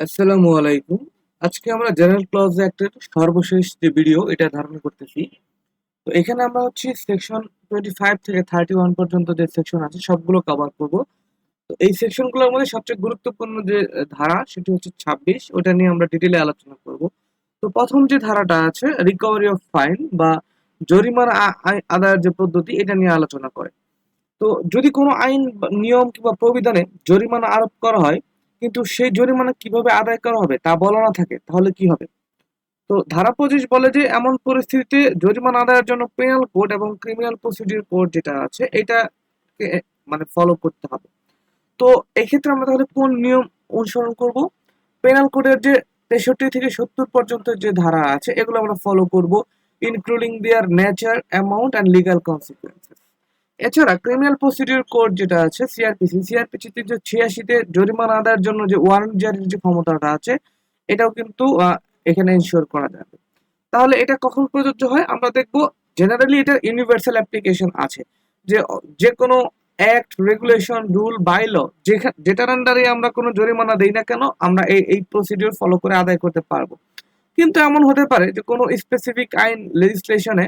আসসালামু আলাইকুম। আজকে আমরা জেনারেল ক্লজ অ্যাক্টের সর্বশেষ যে ভিডিও, এটা ধারণ করতেছি। তো এখানে আমরা হচ্ছে সেকশন টোয়েন্টি ফাইভ থেকে থার্টি ওয়ান পর্যন্ত যে সেকশন আছে, সবগুলো কভার করব। তো এই সেকশনগুলোর মধ্যে সবচেয়ে গুরুত্বপূর্ণ যে ধারা, সেটি হচ্ছে ছাব্বিশ। ওটা নিয়ে আমরা ডিটেলে আলোচনা করব। তো প্রথম যে ধারাটা আছে রিকভারি অফ ফাইন বা জরিমানা আদায়ের যে পদ্ধতি, এটা নিয়ে আলোচনা করে। তো যদি কোনো আইন নিয়ম কিংবা প্রবিধানে জরিমানা আরোপ করা হয় কিন্তু সেই জরিমানা কীভাবে আদায় করা হবে তা বলা না থাকে, তাহলে কি হবে? তো ধারা পঁচিশ বলে যে, এমন পরিস্থিতিতে জরিমানা আদায়ের জন্য পেনাল কোড এবং ক্রিমিনাল প্রসিডিউর কোড যেটা আছে এটা মানে ফলো করতে হবে। তো এই ক্ষেত্রে আমরা তাহলে কোন নিয়ম অনুসরণ করব? পেনাল কোডের যে তেষট্টি থেকে সত্তর পর্যন্ত যে ধারা আছে, এগুলো আমরা ফলো করব including their nature amount and legal consequences এছাড়া ক্রিমিনাল প্রসিডিউর কোড যেটা আছে সিআরপিসি সিআরপিসিতে যে ছিয়াশিতে জরিমানা আদায়ের জন্য যে ওয়ারেন্ট জারির যে ক্ষমতাটা আছে, এটাও কিন্তু এখানে ইনশিওর করা যাবে। তাহলে এটা কখন প্রযোজ্য হয়? আমরা দেখব জেনারেলি এটা ইউনিভার্সাল অ্যাপ্লিকেশন আছে। যে যে কোনো অ্যাক্ট রেগুলেশন রুল বাইল যেটার আন্ডারে আমরা কোনো জরিমানা দেই না কেন, আমরা এই এই প্রসিডিউর ফলো করে আদায় করতে পারব। কিন্তু এমন হতে পারে যে কোনো স্পেসিফিক আইন লেজিসলেশনে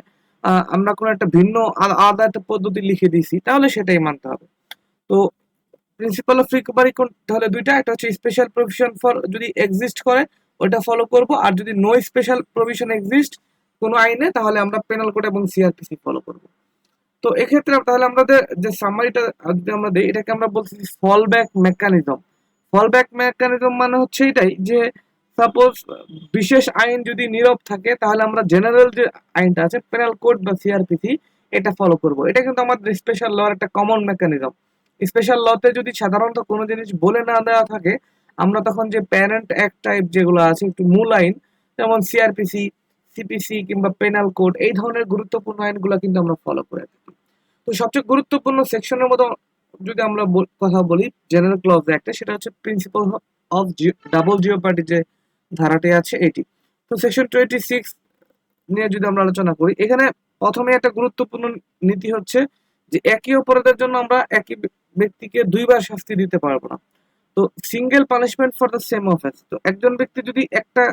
আমরা কোনো একটা ভিন্ন আলাদা একটা পদ্ধতি লিখে দিয়েছি, তাহলে সেটাই মানতে হবে। তো প্রিন্সিপাল অফ রিকভারি তাহলে দুইটা, একটা হচ্ছে স্পেশাল প্রভিশন ফর যদি এক্সিস্ট করে ওটা ফলো করব, আর যদি নো স্পেশাল প্রভিশন এক্সিস্ট কোনো আইনে, তাহলে আমরা পেনাল কোড এবং সিআরপিসি ফলো করব। তো এক্ষেত্রে তাহলে আমাদের যে সামারিটা যদি আমরা দিই, এটাকে আমরা বলছি fall back mechanism fall back mechanism মানে হচ্ছে এটাই যে সাপোজ বিশেষ আইন যদি নীরব থাকে, তাহলে আমরা জেনারেল যে আইনটা আছে পেনাল কোড বা সিআরপিসি এটা ফলো করব। এটা কিন্তু আমাদের স্পেশাল লর একটা কমন মেকানিজম স্পেশাল লতে যদি সাধারণত কোনো জিনিস বলে না দেওয়া থাকে, আমরা তখন যে প্যারেন্ট অ্যাক্ট টাইপ যেগুলো আছে, একটু মূল আইন, যেমন সিআরপিসি সিপিসি কিংবা পেনাল কোড এই ধরনের গুরুত্বপূর্ণ আইনগুলো কিন্তু আমরা ফলো করে থাকি। তো সবচেয়ে গুরুত্বপূর্ণ সেকশনের মতো যদি আমরা কথা বলি জেনারেল ক্লজ অ্যাক্টে সেটা হচ্ছে principle of double jeopardy যে ধারাটি আছে এটি। তো সেকশন টোয়েন্টি সিক্স নিয়ে যদি আমরা আলোচনা করি, এখানে প্রথমে একটা গুরুত্বপূর্ণ নীতি হচ্ছে যে একই অপরাধের জন্য আমরা একই ব্যক্তিকে দুইবার শাস্তি দিতে পারব না। তো single punishment for the same offence তো একজন ব্যক্তি যদি একটা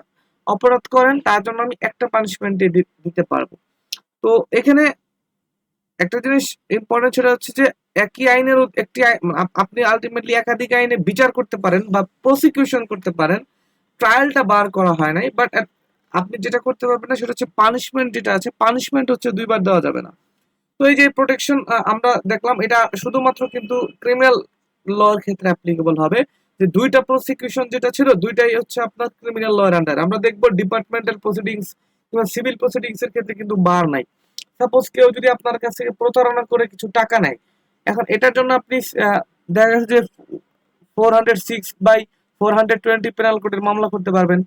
অপরাধ করেন, তার জন্য আমি একটা পানিশমেন্ট দিতে পারব। তো এখানে একটা জিনিস ইম্পর্টেন্ট সেটা হচ্ছে যে একই আইনের একটি আপনি আলটিমেটলি একাধিক আইনে বিচার করতে পারেন বা প্রসিকিউশন করতে পারেন। ট্রায়ালটা বার করা হয় নাই বাট আপনি যেটা করতে পারবেন না, সেটা হচ্ছে পানিশমেন্ট যেটা আছে পানিশমেন্ট হচ্ছে দুইবার দেওয়া যাবে না। তো এই যে প্রোটেকশন আমরা দেখলাম এটা শুধুমাত্র কিন্তু ক্রিমিনাল লর ক্ষেত্রে অ্যাপ্লিকেবল হবে। যে দুইটা প্রসিকিউশন যেটা ছিল, দুইটাই হচ্ছে আপনার ক্রিমিনাল লয়ের আন্ডার আমরা দেখব ডিপার্টমেন্টাল প্রসিডিংস কিংবা সিভিল প্রসিডিংস এর ক্ষেত্রে কিন্তু বার নাই। সাপোজ কেউ যদি আপনার কাছ থেকে প্রতারণা করে কিছু টাকা নেয়, এখন এটার জন্য আপনি দেখা গেছে যে four hundred six by four hundred twenty penal মামলা করতে পারবেন।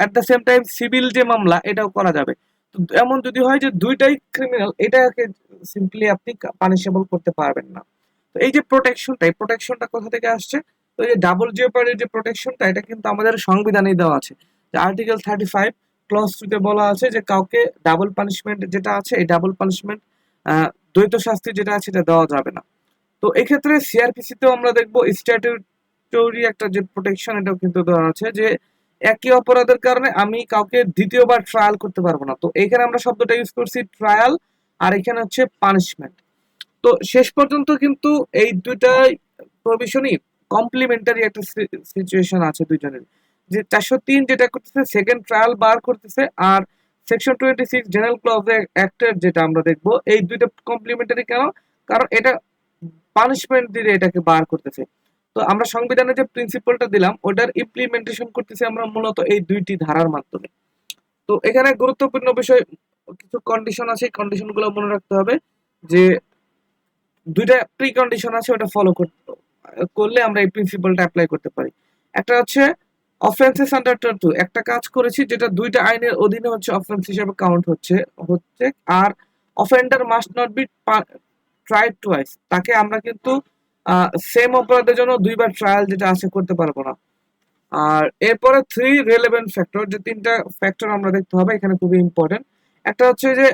At the same time civil যে মামলা, এটাও করা যাবে। তো এমন যদি হয় যে দুইটাই ক্রিমিনাল এটাকে সিম্পলি আপনি পানিশেবল করতে পারবেন না। তো এই যে প্রোটেকশনটা এই প্রোটেকশনটা কোথা থেকে আসছে? তো এই ডাবল জিওপার্ডের যে প্রোটেকশনটা এটা কিন্তু আমাদের সংবিধানেই দেওয়া আছে। যে আর্টিকেল থার্টি ফাইভ ক্লস টুতে বলা আছে যে কাউকে ডাবল পানিশমেন্ট যেটা আছে, এই ডাবল পানিশমেন্ট দ্বৈত শাস্তি যেটা আছে, এটা দেওয়া যাবে না। তো এক্ষেত্রে সিআরপিসি তেও আমরা দেখব স্ট্যাটিউটরি একটা যে প্রোটেকশন এটাও কিন্তু দেওয়া আছে যে একই অপরাধের কারণে আমি কাউকে দ্বিতীয়বার ট্রায়াল করতে পারব না। তো এখানে আমরা শব্দটা ইউজ করছি ট্রায়াল আর এখানে হচ্ছে পানিশমেন্ট তো শেষ পর্যন্ত কিন্তু এই দুইটাই প্রভিশনই কমপ্লিমেন্টারি একটা সিচুয়েশন আছে দুইজনের। যে চারশো তিন যেটা করতেছে সেকেন্ড ট্রায়াল বার করতেছে আর section twenty six general clause অ্যাক্টের যেটা আমরা দেখব, এই দুইটা কমপ্লিমেন্টারি কেন? কারণ এটা পানিশমেন্ট দিয়ে এটাকে বার করতেছে। তো আমরা সংবিধানে যে প্রিন্সিপালটা দিলাম, ওটার ইমপ্লিমেন্টেশন করতেছি আমরা মূলত এই দুইটি ধারার মাধ্যমে। তো এখানে গুরুত্বপূর্ণ বিষয়, কিছু কন্ডিশন আছে কন্ডিশনগুলো মনে রাখতে হবে যে দুইটা প্রি কন্ডিশন আছে, ওটা ফলো করতে করলে আমরা এই প্রিন্সিপালটা অ্যাপ্লাই করতে পারি। একটা হচ্ছে অফেন্সেস আন্ডার টু একটা কাজ করেছি যেটা দুইটা আইনের অধীনে হচ্ছে অফেন্স হিসেবে কাউন্ট হচ্ছে হচ্ছে, আর offender must not be tried twice তাকে আমরা কিন্তু সেম অপরাধের জন্য দুইবার ট্রায়াল যেটা আছে করতে পারব না। আর এরপরে থ্রি রেলেভেন্ট ফ্যাক্টর যে তিনটা ফ্যাক্টর আমরা দেখতে হবে, এখানে খুবই ইম্পর্টেন্ট একটা হচ্ছে যে,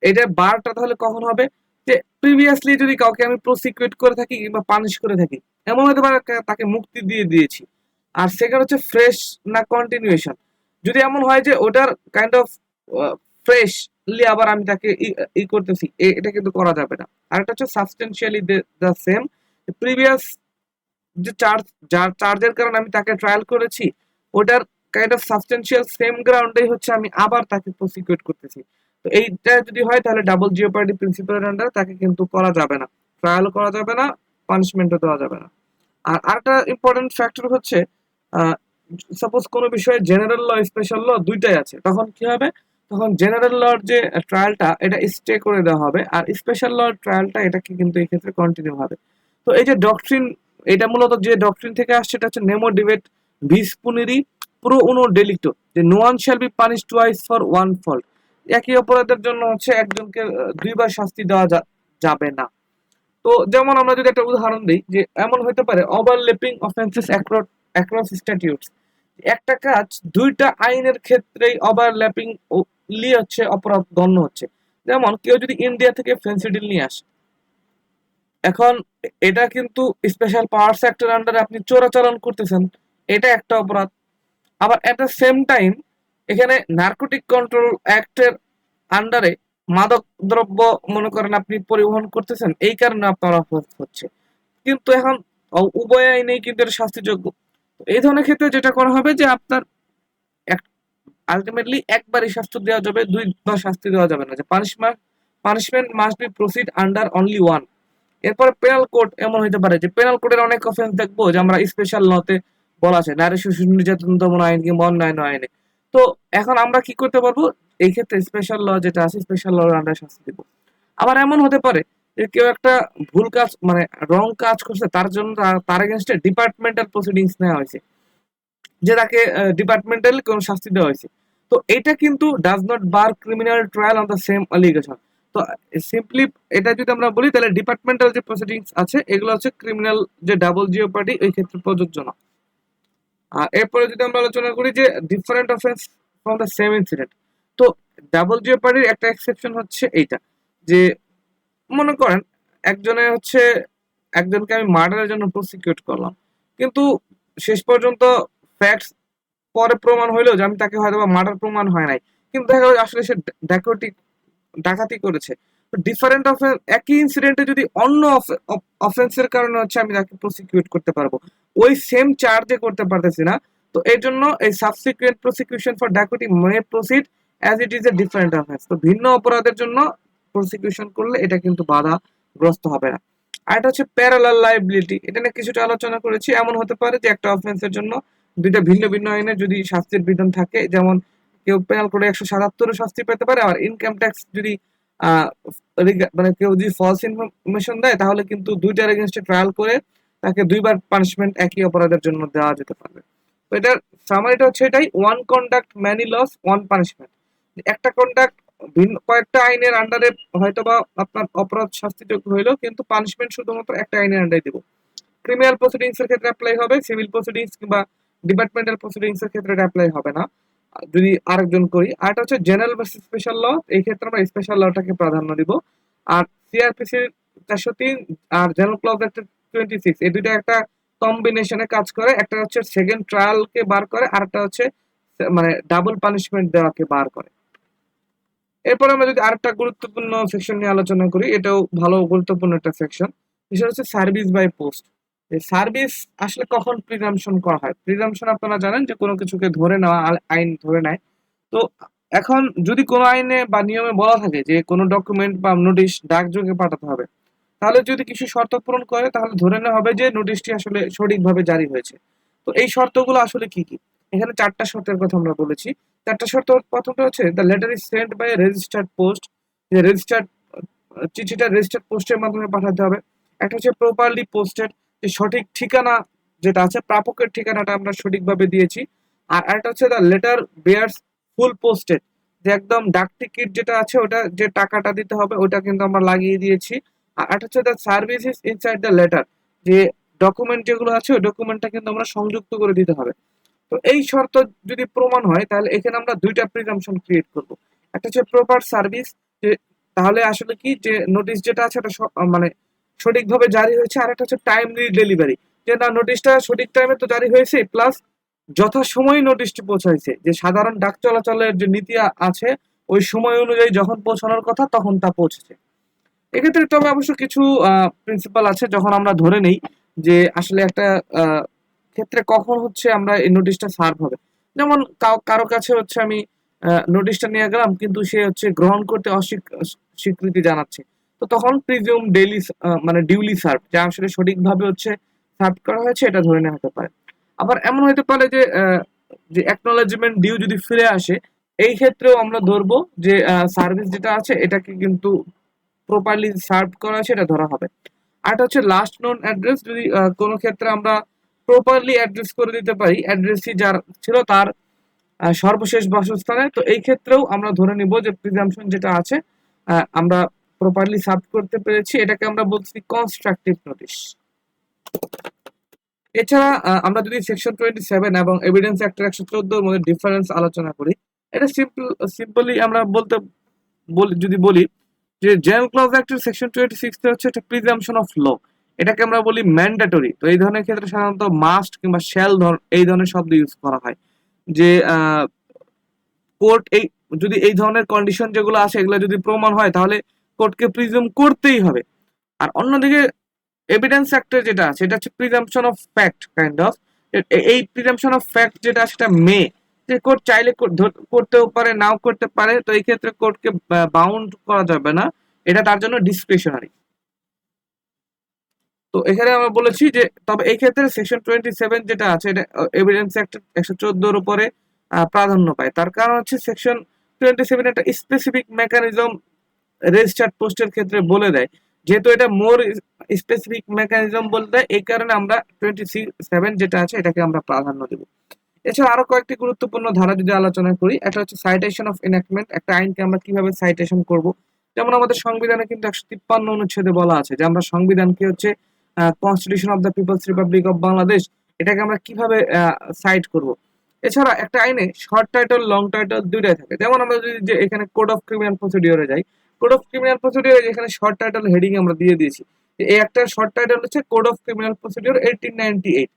এটা বারটা তাহলে কখন হবে? যে প্রিভিয়াসলি যদি কাউকে আমি প্রসিকিউট করে থাকি কিংবা পানিশ করে থাকি, এমন হতে পারে তাকে মুক্তি দিয়ে দিয়েছি। আর সেকেন্ড হচ্ছে ফ্রেশ না কন্টিনিউয়েশন যদি এমন হয় যে ওটার কাইন্ড অফ ফ্রেশলি আবার আমি তাকে ই- করতেছি এটা কিন্তু করা যাবে না। আর একটা হচ্ছে সাবস্টেন্সিয়ালি দ্য সেম প্রিভিয়াস যে চার্জ যার চার্জের কারণে আমি তাকে ট্রায়াল করেছি, ওটার কাইন্ড অফ সাবস্টেন্সিয়াল সেম গ্রাউন্ডেই হচ্ছে আমি আবার তাকে প্রসিকিউট করতেছি। তো এইটা যদি হয় তাহলে ডাবল জিওপার্ডি প্রিন্সিপালের আন্ডারে তাকে কিন্তু করা যাবে না। ট্রায়ালও করা যাবে না পানিশমেন্টও দেওয়া যাবে না। আর আরেকটা ইম্পর্টেন্ট ফ্যাক্টর হচ্ছে সাপোজ কোনো বিষয়ে জেনারেল ল স্পেশাল ল দুইটাই আছে, তখন কি হবে? তখন জেনারেল লর যে ট্রায়ালটা এটা স্টে করে দেওয়া হবে, আর স্পেশাল লর ট্রায়ালটা এটাকে কিন্তু এই ক্ষেত্রে কন্টিনিউ হবে। তো এই যে ডকট্রিন এটা মূলত যে ডকট্রিন থেকে আসছে, এটা হচ্ছে নেমো ডিবেট ভিস পুনেরি প্রো উনো ডেলিক্টো যে no one shall be punish twice for one fault একই অপরাধের জন্য হচ্ছে একজনকে দুইবার শাস্তি দেওয়া যাবে না। তো যেমন আমরা যদি একটা উদাহরণ দিই, যে এমন হতে পারে ওভারলেপিং অফেন্সেস অ্যাক্রস স্ট্যাটিউটস একটা কাজ দুইটা আইনের ক্ষেত্রেই ওভারল্যাপিং হচ্ছে, অপরাধ গণ্য হচ্ছে। যেমন কেউ যদি ইন্ডিয়া থেকে ফেন্সিডিল নিয়ে আসে এখন এটা কিন্তু স্পেশাল পাওয়ার সেক্টর আন্ডারে আপনি চোরাচালান করতেছেন, এটা একটা অপরাধ। আবার এট দ্য সেম টাইম এখানে নার্কোটিক কন্ট্রোল অ্যাক্টের আন্ডারে মাদক দ্রব্য মনে করেন আপনি পরিবহন করতেছেন, এই কারণে আপনার অপরাধ হচ্ছে। কিন্তু এখন উভয় আইনেই কিন্তু এটা শাস্তিযোগ্য। এই ধরনের ক্ষেত্রে যেটা করা হবে যে আপনার আলটিমেটলি একবারই শাস্তি দেওয়া যাবে দুইবার শাস্তি দেওয়া যাবে না। যে punishment punishment must be proceed under only one এরপরে পেনাল কোড এমন হতে পারে যে পেনাল কোডের অনেক অফেন্স দেখব যে আমরা স্পেশাল লতে বলা আছে। নারী, শিশু, নির্যাতন, দমন আইন কিংবা অন্যান্য আইনে। তো এখন আমরা কি করতে পারব? এই ক্ষেত্রে স্পেশাল ল যেটা আছে স্পেশাল লর আন্ডার শাস্তি দিব। আবার এমন হতে পারে যে কেউ একটা ভুল কাজ মানে রং কাজ করছে, তার জন্য তার এগেনস্টে ডিপার্টমেন্টাল প্রসিডিংস নেওয়া হয়েছে। যে তাকে ডিপার্টমেন্টাল কোন শাস্তি দেওয়া হয়েছে। তো এটা কিন্তু does not bar criminal trial on the same allegation তো সিম্পলি এটা যদি আমরা বলি, তাহলে ডিপার্টমেন্টাল যে প্রসিডিংস আছে, এগুলো হচ্ছে ক্রিমিনাল যে ডাবল জিও পার্টি ওই ক্ষেত্রে প্রযোজ্য না। আর এরপরে যদি আমরা আলোচনা করি যে different offence from the same incident তো ডাবল জিও পার্টির একটা এক্সেপশন হচ্ছে এইটা, যে মনে করেন একজনের হচ্ছে একজনকে আমি মার্ডারের জন্য প্রসিকিউট করলাম, কিন্তু শেষ পর্যন্ত ফ্যাক্টস পরে প্রমাণ হইলেও যে আমি তাকে হয়তো বা মার্ডার প্রমাণ হয় নাই। কিন্তু দেখা গেল আসলে সে ডাকাতি ডাকাতি করেছে। ডিফারেন্ট অফেন্স একই ইনসিডেন্টে যদি অন্য অফেন্সের কারণে হচ্ছে আমি তাকে প্রসিকিউট করতে পারব। ওই সেম চার্জে করতে পারতেছি না। তো এর জন্য এই সাবসিকুয়েন্ট প্রসিকিউশন ফর ডাকাতি may proceed as it is a different offence তো ভিন্ন অপরাধের জন্য প্রসিকিউশন করলে এটা কিন্তু বাধাগ্রস্ত হবে না। আর এটা হচ্ছে প্যারালাল লাইবিলিটি এটা নিয়ে কিছুটা আলোচনা করেছি। এমন হতে পারে যে একটা অফেন্সের জন্য দুইটা ভিন্ন ভিন্ন আইনে যদি শাস্তির বিধান থাকে, যেমন কেউ পেনাল করে একশো সাতাত্তরের শাস্তি পেতে পারে, আর ইনকাম ট্যাক্স যদি মানে কেউ যদি ফলস ইনফরমেশন দেয়, তাহলে কিন্তু দুইটার এগেনস্টে ট্রায়াল করে তাকে দুইবার পানিশমেন্ট একই অপরাধের জন্য দেওয়া যেতে পারবে। তো এটার সামারিটা হচ্ছে এটাই one conduct many laws one punishment একটা কন্ডাক্ট ভিন্ন কয়েকটা আইনের আন্ডারে হয়তোবা আপনার অপরাধ শাস্তিযোগ্য হইলেও কিন্তু পানিশমেন্ট শুধুমাত্র একটা আইনের আন্ডারে দিব। ক্রিমিনাল প্রসিডিংস এর ক্ষেত্রে অ্যাপ্লাই হবে সিভিল প্রসিডিংস কিংবা ডিপার্টমেন্টাল প্রসিডিংস এর ক্ষেত্রে অ্যাপ্লাই হবে না। যদি আরেকজন করি, আর এটা হচ্ছে জেনারেল ভার্সেস স্পেশাল ল এই ক্ষেত্রে আমরা স্পেশাল লটাকে প্রাধান্য দিব। আর সিআরপিসি চারশো তিন আর জেনারেল ক্লজ টোয়েন্টি সিক্স এই দুইটা একটা কম্বিনেশনে কাজ করে। একটা হচ্ছে সেকেন্ড ট্রায়ালকে বার করে, আর একটা হচ্ছে মানে ডাবল পানিশমেন্ট দেওয়াকে বার করে। এরপর আমরা যদি আরেকটা গুরুত্বপূর্ণ সেকশন নিয়ে আলোচনা করি, এটাও ভালো গুরুত্বপূর্ণ একটা সেকশন সেটা হচ্ছে সার্ভিস বাই পোস্ট সার্ভিস আসলে কখন প্রিজামশন করা হয়? প্রিজামশন আপনারা জানেন যে কোনো কিছুকে ধরে নেওয়া আইন ধরে নেয়। তো এখন যদি কোনো আইনে বা নিয়মে বলা থাকে যে কোনো ডকুমেন্ট বা নোটিশ ডাকযোগে পাঠাতে হবে, তাহলে যদি কিছু শর্ত পূরণ করে, তাহলে ধরে নেওয়া হবে যে নোটিশটি আসলে সঠিকভাবে জারি হয়েছে। তো এই শর্তগুলো আসলে কি কি? এখানে চারটা শর্তের কথা আমরা বলেছি। চারটা শর্ত, প্রথমটা হচ্ছে the letter is sent by registered post যে রেজিস্টার্ড চিঠিটা রেজিস্টার্ড পোস্টের মাধ্যমে পাঠাতে হবে। একটা হচ্ছে প্রপারলি পোস্টেড যে সঠিক ঠিকানা যেটা আছে, প্রাপকের ঠিকানাটা আমরা সঠিকভাবে দিয়েছি। আর একটা হচ্ছে the letter bears full posted যে একদম ডাক টিকিট যেটা আছে, ওটা যে টাকাটা দিতে হবে, ওটা কিন্তু আমরা লাগিয়ে দিয়েছি। আর একটা হচ্ছে the service is inside the letter যে ডকুমেন্ট যেগুলো আছে, ওই ডকুমেন্টটা কিন্তু আমরা সংযুক্ত করে দিতে হবে। তো এই শর্ত যদি প্রমাণ হয়, তাহলে এখানে আমরা দুইটা প্রিজামশন ক্রিয়েট করব। একটা হচ্ছে প্রপার সার্ভিস যে তাহলে আসলে কি, যে নোটিশ যেটা আছে স- মানে সঠিকভাবে জারি হয়েছে, আর একটা হচ্ছে টাইমলি ডেলিভারি যে না নোটিশটা সঠিক টাইমে তো জারি হয়েছে প্লাস যথাসময়ে নোটিশটি পৌঁছাইছে। যে সাধারণ ডাক চলাচলের যে নীতি আছে, ওই সময় অনুযায়ী যখন পৌঁছানোর কথা, তখন তা পৌঁছেছে। এক্ষেত্রে তবে অবশ্য কিছু প্রিন্সিপাল আছে যখন আমরা ধরে নেই যে আসলে একটা ক্ষেত্রে কখন হচ্ছে আমরা এই নোটিশটা সার্ভ হবে। যেমন কারও কাছে হচ্ছে আমি নোটিশটা নিয়ে গেলাম, কিন্তু সে হচ্ছে গ্রহণ করতে অস্বীকৃতি জানাচ্ছে। তো তখন প্রিজিউম ডেইলি মানে ডিউলি সার্ভ যা আসলে সঠিকভাবে হচ্ছে সার্ভ করা হয়েছে, এটা ধরে নেওয়া হতে পারে। আবার এমন হতে পারে যে যে অ্যাকনোলেজমেন্ট ডিউ যদি ফিরে আসে, এই ক্ষেত্রেও আমরা ধরবো যে সার্ভিস যেটা আছে, এটাকে কিন্তু প্রপারলি সার্ভ করা আছে, এটা ধরা হবে। আর হচ্ছে লাস্ট নোন অ্যাড্রেস যদি কোনো ক্ষেত্রে আমরা প্রপারলি অ্যাড্রেস করে দিতে পারি অ্যাড্রেসটি যার ছিল তার সর্বশেষ বাসস্থানে, তো এই ক্ষেত্রেও আমরা ধরে নিব যে প্রিজাম্পশন যেটা আছে আমরা প্রপারলি সার্ভ করতে পেরেছি, এটাকে আমরা বলছি কনস্ট্রাকটিভ নোটিশ এছাড়া আমরা যদি সেকশন টোয়েন্টি সেভেন এবং এভিডেন্স অ্যাক্টের একশো চোদ্দোর মধ্যে ডিফারেন্স আলোচনা করি, এটা সিম্পল সিম্পলি আমরা বলতে, বলি, যদি বলি যে জেনারেল ক্লজ অ্যাক্টের সেকশন টোয়েন্টি সিক্স হচ্ছে একটা প্রিজাম্পশন অফ ল এটাকে আমরা বলি ম্যান্ডেটরি তো এই ধরনের ক্ষেত্রে সাধারণত মাস্ট কিংবা শ্যাল ধর, এই ধরনের শব্দ ইউজ করা হয়। যে কোর্ট এই, যদি এই ধরনের কন্ডিশন যেগুলো আছে, এগুলো যদি প্রমাণ হয়, তাহলে কোর্টকে প্রিজুম করতেই হবে। আর অন্যদিকে এভিডেন্স অ্যাক্টে যেটা আছে, এটা হচ্ছে presumption of fact kind of এই প্রিজাম্পশন অফ ফ্যাক্ট যেটা সেটা মে যে কোর্ট চাইলে করতেও পারে, নাও করতে পারে, তো এই ক্ষেত্রে কোর্টকে বাউন্ড করা যাবে না। এটা তার জন্য ডিসক্রিশনারি তো এখানে আমরা বলেছি যে, তবে এই ক্ষেত্রে সেকশন টোয়েন্টি সেভেন যেটা আছে, এটা এভিডেন্স অ্যাক্ট একশো চোদ্দোর উপরে প্রাধান্য পায়। তার কারণ হচ্ছে সেকশন টোয়েন্টি সেভেন একটা স্পেসিফিক মেকানিজম রেজিস্টার্ড পোস্টের ক্ষেত্রে বলে দেয়। যেহেতু এটা মোর স্পেসিফিক মেকানিজম বলে দেয়, এই কারণে আমরা টোয়েন্টি সেভেন যেটা আছে, এটাকে আমরা প্রাধান্য দেব। এছাড়া আরও কয়েকটি গুরুত্বপূর্ণ ধারা যদি আলোচনা করি, একটা হচ্ছে সাইটেশন অফ এনাক্টমেন্ট একটা আইনকে আমরা কীভাবে সাইটেশন করব। যেমন আমাদের সংবিধানে কিন্তু একশো তিপ্পান্ন অনুচ্ছেদে বলা আছে যে আমরা সংবিধানকে হচ্ছে constitution of the people's republic of Bangladesh, এটাকে আমরা কীভাবে সাইট করব। এছাড়া একটা আইনে শর্ট টাইটল লং টাইটল দুইটাই থাকে। যেমন আমরা যদি যে এখানে কোড অফ ক্রিমিনাল প্রসিডিওরে যাই কোড অফ ক্রিমিনাল প্রসিডিওরে এখানে শর্ট টাইটেল হেডিং আমরা দিয়ে দিয়েছি এই একটা শর্ট টাইটেল হচ্ছে code of criminal procedure eighteen eight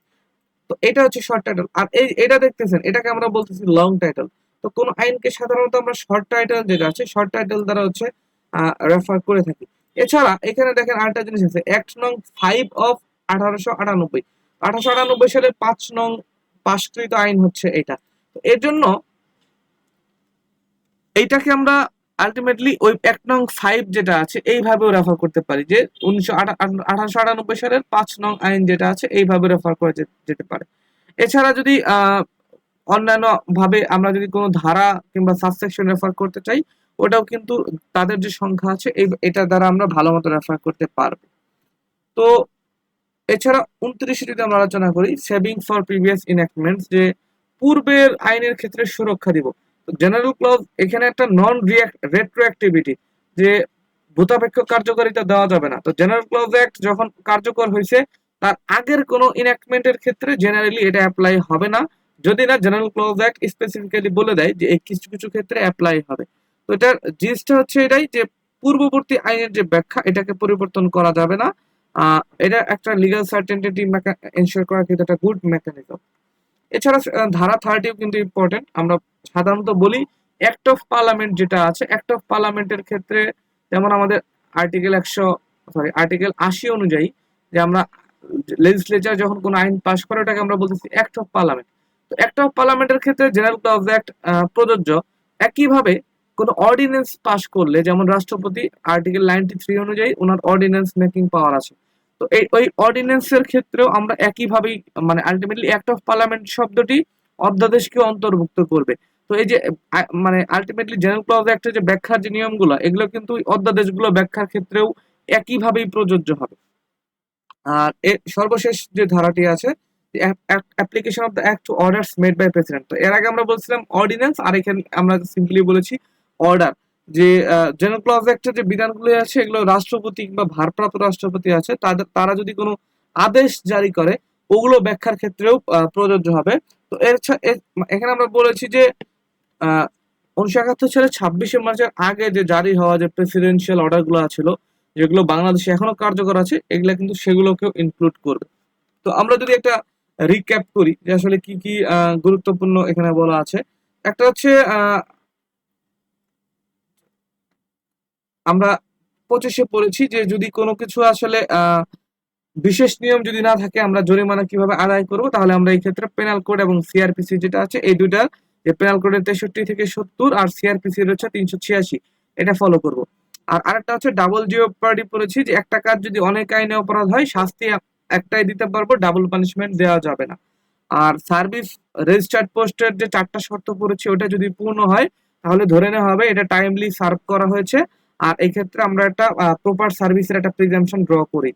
তো এটা হচ্ছে শর্ট টাইটেল আর এই, এটা দেখতেছেন, এটাকে আমরা বলতেছি লং টাইটেল তো কোন আইনকে সাধারণত আমরা শর্ট টাইটেল যেটা আছে শর্ট টাইটেল দ্বারা হচ্ছে রেফার করে থাকি। এছাড়া এখানে দেখেন আরেকটা জিনিস আছে অ্যাক্ট নং ফাইভ অফ আঠারোশো আটানব্বই। আঠারোশো আটানব্বই সালের পাঁচ নং পাশকৃত আইন হচ্ছে এটা। এর জন্য, এইটাকে আমরা আলটিমেটলি ওই এক নং ফাইভ যেটা আছে, এইভাবেও রেফার করতে পারি যে উনিশশো আঠারোশো আটানব্বই সালের পাঁচ নং আইন যেটা আছে, এইভাবে রেফার করা যেতে পারে। এছাড়া যদি অন্যান্য ভাবে আমরা যদি কোনো ধারা কিংবা সাবসেকশন রেফার করতে চাই, ওটাও কিন্তু তাদের যে সংখ্যা আছে, এই, এটা দ্বারা আমরা ভালো মতো রেফার করতে পারব। তো এছাড়া উনত্রিশে যদি আমরা আলোচনা করি সেভিং ফর প্রিভিয়াস ইনঅ্যাক্টমেন্টস যে পূর্বের আইনের ক্ষেত্রে সুরক্ষা দিব জেনারেল ক্লজ এখানে একটা নন রেট্রোঅ্যাক্টিভিটি যে ভূতাপেক্ষ কার্যকারিতা দেওয়া যাবে না। তো জেনারেল ক্লজ অ্যাক্ট যখন কার্যকর হয়েছে, তার আগের কোনো ইনঅ্যাক্টমেন্টের ক্ষেত্রে জেনারেলি এটা অ্যাপ্লাই হবে না। যদি না জেনারেল ক্লজ অ্যাক্ট স্পেসিফিক্যালি বলে দেয় যে কিছু কিছু ক্ষেত্রে অ্যাপ্লাই হবে। তো এটার জিনিসটা হচ্ছে এটাই যে পূর্ববর্তী আইনের যে ব্যাখ্যা, এটাকে পরিবর্তন করা যাবে না। এটা একটা লিগাল সার্টেনিটি এনশিওর করার কিন্তু একটা গুড মেকানিজম এছাড়া ধারা থার্টিও কিন্তু ইম্পর্টেন্ট আমরা সাধারণত বলি অ্যাক্ট অফ পার্লামেন্ট যেটা আছে অ্যাক্ট অফ পার্লামেন্টের ক্ষেত্রে যেমন আমাদের আর্টিকেল একশো সরি আর্টিকেল আশি অনুযায়ী যে আমরা লেজিসলেচার যখন কোনো আইন পাশ করে, ওটাকে আমরা বলতেছি অ্যাক্ট অফ পার্লামেন্ট তো অ্যাক্ট অফ পার্লামেন্টের ক্ষেত্রে জেনারেল ক্লজ অ্যাক্ট প্রযোজ্য। একইভাবে কোনো অর্ডিন্যান্স পাশ করলে, যেমন রাষ্ট্রপতি আর্টিকেল নাইনটি থ্রি অনুযায়ী ওনার অর্ডিন্যান্স মেকিং পাওয়ার আছে। তো এই, ওই অর্ডিন্যান্সের ক্ষেত্রেও আমরা একইভাবেই মানে আলটিমেটলি অ্যাক্ট অফ পার্লামেন্ট শব্দটি অধ্যাদেশকে অন্তর্ভুক্ত করবে। তো এই যে মানে আলটিমেটলি জেনারেল ক্লজ অ্যাক্টের যে ব্যাখ্যার যে নিয়মগুলো, এগুলো কিন্তু অধ্যাদেশগুলো ব্যাখ্যার ক্ষেত্রেও একইভাবেই প্রযোজ্য হবে। আর এর সর্বশেষ যে ধারাটি আছে application of the act to orders made by president তো এর আগে আমরা বলছিলাম অর্ডিন্যান্স আর এখানে আমরা সিম্পলি বলেছি অর্ডার যে জেনারেল ক্লজ অ্যাক্টের যে বিধানগুলো আছে, এগুলো রাষ্ট্রপতি কিংবা ভারপ্রাপ্ত রাষ্ট্রপতি আছে, তাদের, তারা যদি কোনো আদেশ জারি করে, ওগুলো ব্যাখ্যার ক্ষেত্রেও প্রযোজ্য হবে। তো এর এখানে আমরা বলেছি যে উনিশশো একাত্তর সালে ছাব্বিশে মার্চের আগে যে জারি হওয়া যে প্রেসিডেন্সিয়াল অর্ডারগুলো ছিল যেগুলো বাংলাদেশে এখনও কার্যকর আছে, এগুলো কিন্তু সেগুলোকেও ইনক্লুড করবে। তো আমরা যদি একটা রিক্যাপ করি যে আসলে কি কি গুরুত্বপূর্ণ এখানে বলা আছে, একটা হচ্ছে আমরা পঁচিশে পড়েছি যে যদি কোনো কিছু আসলে বিশেষ নিয়ম যদি না থাকে, আমরা জরিমানা কীভাবে আদায় করব, তাহলে আমরা এই ক্ষেত্রে পেনাল কোড এবং সিআরপিসি যেটা আছে, এই দুইটা, যে পেনাল কোডের তেষট্টি থেকে সত্তর আর সিআরপিসি হচ্ছে তিনশো ছিয়াশি, এটা ফলো করব। আর আরেকটা হচ্ছে ডাবল জিও পার্টি পড়েছি, যে একটা কাজ যদি অনেক আইনে অপরাধ হয়, শাস্তি একটাই দিতে পারব ডাবল পানিশমেন্ট দেওয়া যাবে না। আর সার্ভিস রেজিস্টার্ড পোস্টের যে চারটা শর্ত পড়েছে, ওটা যদি পূর্ণ হয়, তাহলে ধরে নেওয়া হবে, এটা টাইমলি সার্ভ করা হয়েছে। আর এই ক্ষেত্রে আমরা একটা প্রপার সার্ভিসের একটা প্রিজামশন ড্র করি।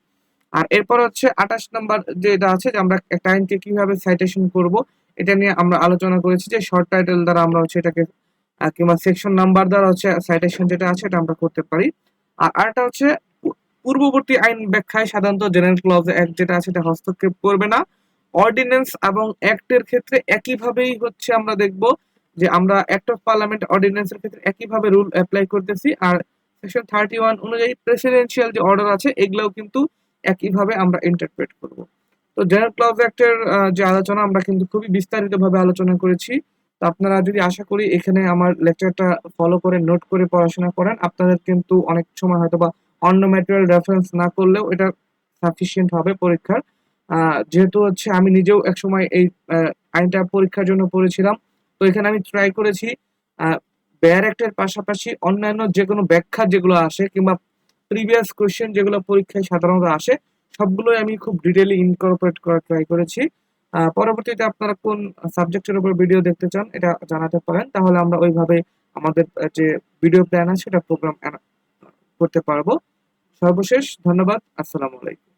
আর এরপর হচ্ছে আঠাশ নাম্বার যেটা আছে যে আমরা আইনকে কীভাবে সাইটেশন করব, এটা নিয়ে আমরা আলোচনা করেছি যে শর্ট টাইটেল দ্বারা আমরা হচ্ছে এটাকে কিংবা সেকশন নাম্বার দ্বারা হচ্ছে সাইটেশন যেটা আছে এটা আমরা করতে পারি। আর আরেকটা হচ্ছে পূর্ববর্তী আইন ব্যাখ্যায় সাধারণত জেনারেল ক্লজ অ্যাক্ট যেটা আছে এটা হস্তক্ষেপ করবে না। অর্ডিন্যান্স এবং অ্যাক্টের ক্ষেত্রে একইভাবেই হচ্ছে আমরা দেখব যে আমরা অ্যাক্ট অফ পার্লামেন্ট অর্ডিন্যান্সের ক্ষেত্রে একইভাবে রুল অ্যাপ্লাই করতেছি। আর সেকশন থার্টি ওয়ান অনুযায়ী প্রেসিডেন্সিয়াল যে অর্ডার আছে, এগুলোও কিন্তু একইভাবে আমরা ইন্টারপ্রেট করব। তো জেনারেল ক্লজ অ্যাক্টের যে আলোচনা আমরা কিন্তু খুবই বিস্তারিতভাবে আলোচনা করেছি। তো আপনারা যদি আশা করি এখানে আমার লেকচারটা ফলো করে নোট করে পড়াশোনা করেন, আপনাদের কিন্তু অনেক সময় হয়তো বা অন্য ম্যাটেরিয়াল রেফারেন্স না করলেও এটা সাফিসিয়েন্ট হবে পরীক্ষার। যেহেতু হচ্ছে আমি নিজেও একসময় এই আইনটা পরীক্ষার জন্য পড়েছিলাম। তো এখানে আমি ট্রাই করেছি বেয়ার অ্যাক্টের পাশাপাশি অন্যান্য যে কোনো ব্যাখ্যা যেগুলো আসে কিংবা প্রিভিয়াস কোয়েশ্চেন যেগুলো পরীক্ষায় সাধারণত আসে, সবগুলোই আমি খুব ডিটেইলি ইনকর্পোরেট করার ট্রাই করেছি। পরবর্তীতে আপনারা কোন সাবজেক্টের উপর ভিডিও দেখতে চান এটা জানাতে পারেন। তাহলে আমরা ওইভাবে আমাদের যে ভিডিও প্ল্যান আছে সেটা প্রোগ্রাম করতে পারব। সর্বশেষ ধন্যবাদ। আসসালামু আলাইকুম।